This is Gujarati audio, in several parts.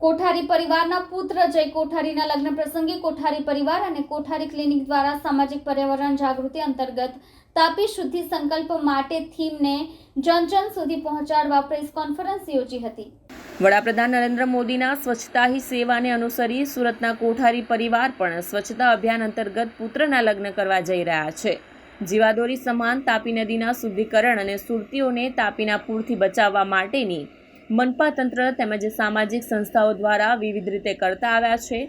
કોઠારી પરિવારના પુત્ર જય કોઠારીના લગ્ન પ્રસંગે કોઠારી પરિવાર અને કોઠારી ક્લિનિક દ્વારા સામાજિક પર્યાવરણ જાગૃતિ અંતર્ગત તાપી શુદ્ધિ સંકલ્પ માટે થીમને જન જન સુધી પહોંચાડવા પ્રેસ કોન્ફરન્સ યોજી હતી. વડાપ્રધાન નરેન્દ્ર મોદીના સ્વચ્છતા હી સેવાને અનુસરી સુરતના કોઠારી પરિવાર પણ સ્વચ્છતા અભિયાન અંતર્ગત પુત્રના લગ્ન કરવા જઈ રહ્યા છે. જીવાદોરી સમાન તાપી નદીના શુદ્ધિકરણ અને સુરતીઓને તાપીના પૂરથી બચાવવા માટેની મનપા તંત્ર તેમજ સામાજિક સંસ્થાઓ દ્વારા વિવિધ રીતે કરતા આવ્યા છે.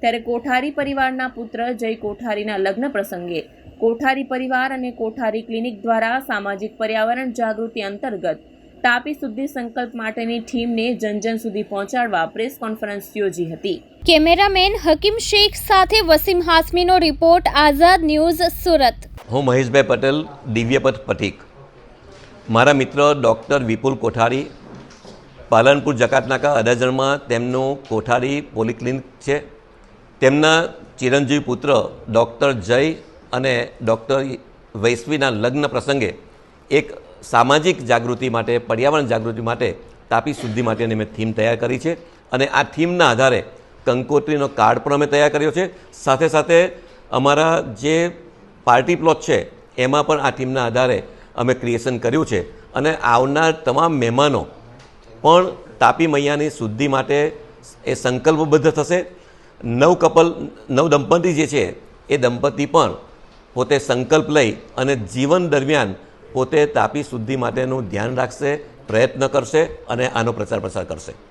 ત્યારે કોઠારી પરિવારના પુત્ર જય કોઠારીના લગ્ન પ્રસંગે કોઠારી પરિવાર અને કોઠારી ક્લિનિક દ્વારા સામાજિક પર્યાવરણ જાગૃતિ અંતર્ગત તાપી શુદ્ધિ સંકલ્પ માટેની ટીમને જનજન સુધી પહોંચાડવા પ્રેસ કોન્ફરન્સ યોજી હતી. કેમેરામેન હકીમ શેખ સાથે વસીમ હાસમીનો રિપોર્ટ આઝાદ ન્યૂઝ સુરત. હું મહેશભાઈ પટેલ દિવ્યપથ પથિક. મારા મિત્ર ડૉક્ટર વિપુલ કોઠારી પાલનપુર જકાતનાકા અડાજણમાં તેમનું કોઠારી પોલિક્લિનિક છે. તેમના ચિરંજીવી પુત્ર ડૉક્ટર જય અને ડૉક્ટર વૈશ્વીના લગ્ન પ્રસંગે એક સામાજિક જાગૃતિ માટે, પર્યાવરણ જાગૃતિ માટે તાપી શુદ્ધિ માટેની મેં થીમ તૈયાર કરી છે અને આ થીમના આધારે કંકોત્રીનો કાર્ડ પણ અમે તૈયાર કર્યો છે. સાથે સાથે અમારા જે પાર્ટી પ્લોટ છે એમાં પણ આ થીમના આધારે અમે ક્રિએશન કર્યું છે અને આવનાર તમામ મહેમાનો પણ તાપી મૈયાની શુદ્ધિ માટે એ સંકલ્પબદ્ધ થશે. નવ કપલ, નવ દંપતી જે છે, એ દંપતી પણ પોતે સંકલ્પ લઈ અને જીવન દરમિયાન પોતે તાપી શુદ્ધિ માટેનું ધ્યાન રાખશે, પ્રયત્ન કરશે અને આનો પ્રચાર પ્રસાર કરશે.